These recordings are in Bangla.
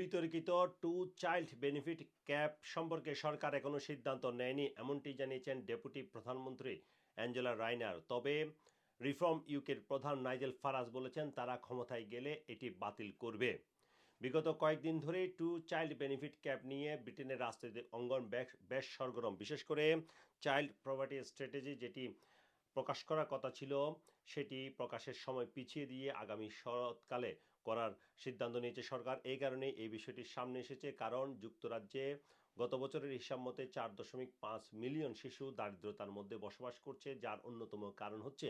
বিতর্কিত টু চাইল্ড বেনিফিট ক্যাপ সম্পর্কে সরকার এখনও সিদ্ধান্ত নেয়নি, এমনটি জানিয়েছেন ডেপুটি প্রধানমন্ত্রী অ্যাঞ্জেলা রাইনার। তবে রিফর্ম ইউকের প্রধান নাইজেল ফারাজ বলেছেন, তারা ক্ষমতায় গেলে এটি বাতিল করবে। বিগত কয়েকদিন ধরেই টু চাইল্ড বেনিফিট ক্যাপ নিয়ে ব্রিটেনের রাজনৈতিক অঙ্গন বেশ- বেশ সরগরম। বিশেষ করে চাইল্ড প্রপার্টি স্ট্র্যাটেজি যেটি প্রকাশ করার কথা ছিল, সেটি প্রকাশের সময় পিছিয়ে দিয়ে আগামী শরৎকালে করার সিদ্ধান্ত নিয়েছে সরকার। এই কারণে এই বিষয়টির সামনে এসেছে, কারণ যুক্তরাজ্যে গত বছরের হিসাব মতে চার দশমিক পাঁচ মিলিয়ন শিশু দারিদ্রতার মধ্যে বসবাস করছে, যার অন্যতম কারণ হচ্ছে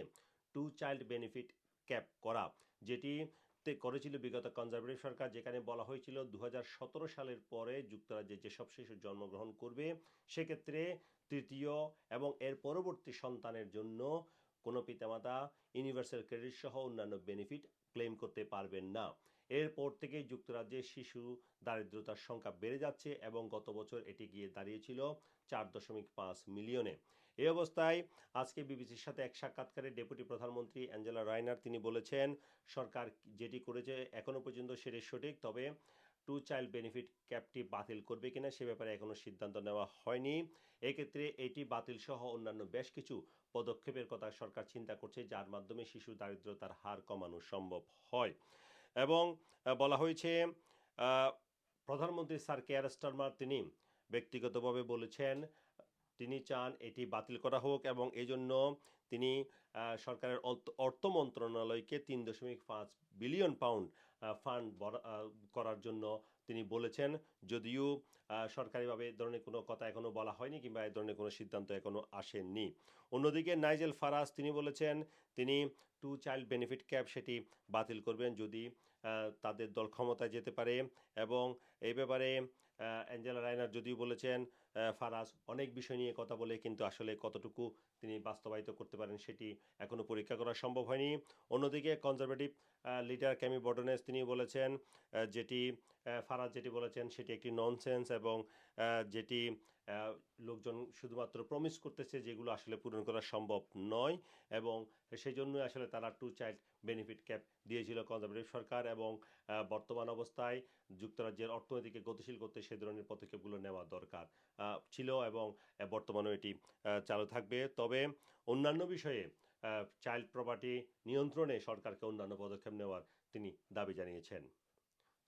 টু চাইল্ড বেনিফিট ক্যাপ করা, যেটি করেছিল বিগত কনজারভেটিভ সরকার, যেখানে বলা হয়েছিল দু হাজার সতেরো সালের পরে যুক্তরাজ্যে যেসব শিশু জন্মগ্রহণ করবে, সেক্ষেত্রে তৃতীয় এবং এর পরবর্তী সন্তানের জন্য কোনো পিতামাতা, ইউনিভার্সাল ক্রেডিট সহ অন্যান্য বেনিফিট ক্লেম করতে পারবেন না। এরপর থেকে যুক্তরাজ্যে শিশু দারিদ্রতার সংখ্যা বেড়ে যাচ্ছে এবং গত বছর এটি গিয়ে দাঁড়িয়েছিল চার দশমিক পাঁচ মিলিয়নে। এই অবস্থায় আজকে বিবিসির সাথে এক সাক্ষাৎকারে ডেপুটি প্রধানমন্ত্রী অ্যাঞ্জেলা রায়নার তিনি বলেছেন, সরকার যেটি করেছে এখনও পর্যন্ত সেটি সঠিক, তবে টু চাইল্ড বেনিফিট ক্যাপটি বাতিল করবে কিনা সে ব্যাপারে এখনও সিদ্ধান্ত নেওয়া হয়নি। এক্ষেত্রে এটি বাতিল সহ অন্যান্য বেশ কিছু পদক্ষেপের কথা সরকার চিন্তা করছে, যার মাধ্যমে শিশু দারিদ্রতার হার কমানো সম্ভব হয়। এবং বলা হয়েছে প্রধানমন্ত্রী স্যার কেয়ার স্টারমার তিনি ব্যক্তিগতভাবে বলেছেন, তিনি চান এটি বাতিল করা হোক এবং এই জন্য তিনি সরকারের অর্থ- মন্ত্রণালয়কে তিন দশমিক পাঁচ বিলিয়ন পাউন্ড ফান্ড করার জন্য তিনি বলেছেন, যদিও সরকারিভাবে এ ধরনের কোনো কথা এখনও বলা হয়নি কিংবা এ ধরনের কোনো সিদ্ধান্ত এখনও আসেনি অন্যদিকে নাইজেল ফারাজ তিনি বলেছেন, তিনি টু চাইল্ড বেনিফিট ক্যাপ সেটি বাতিল করবেন যদি তাদের দল ক্ষমতায় যেতে পারে এবং এই ব্যাপারে অ্যাঞ্জেলা রাইনার যদিও বলেছেন ফারাজ অনেক বিষয় নিয়ে কথা বলে কিন্তু আসলে কতটুকু তিনি বাস্তবায়িত করতে পারেন সেটি এখনও পরীক্ষা করা সম্ভব হয়নি। অন্যদিকে কনজারভেটিভ লিডার ক্যামি বটনেস তিনি বলেছেন যেটি ফারাজ যেটি বলেছেন সেটি একটি ননসেন্স এবং যেটি লোকজন শুধুমাত্র প্রমিস করতেছে যেগুলো আসলে পূরণ করা সম্ভব নয় এবং সেই জন্যই আসলে তারা টু চাইল্ড বেনিফিট ক্যাপ দিয়েছিল কনজারভেটিভ সরকার এবং বর্তমান অবস্থায় যুক্তরাজ্যের অর্থনীতিকে গতিশীল করতে সে ধরনের পদক্ষেপগুলো নেওয়া দরকার ছিল এবং বর্তমানেও এটি চালু থাকবে। তবে অন্যান্য বিষয়ে চাইল্ড প্রপার্টি নিয়ন্ত্রণে সরকারকে অন্যান্য পদক্ষেপ নেওয়ার তিনি দাবি জানিয়েছেন।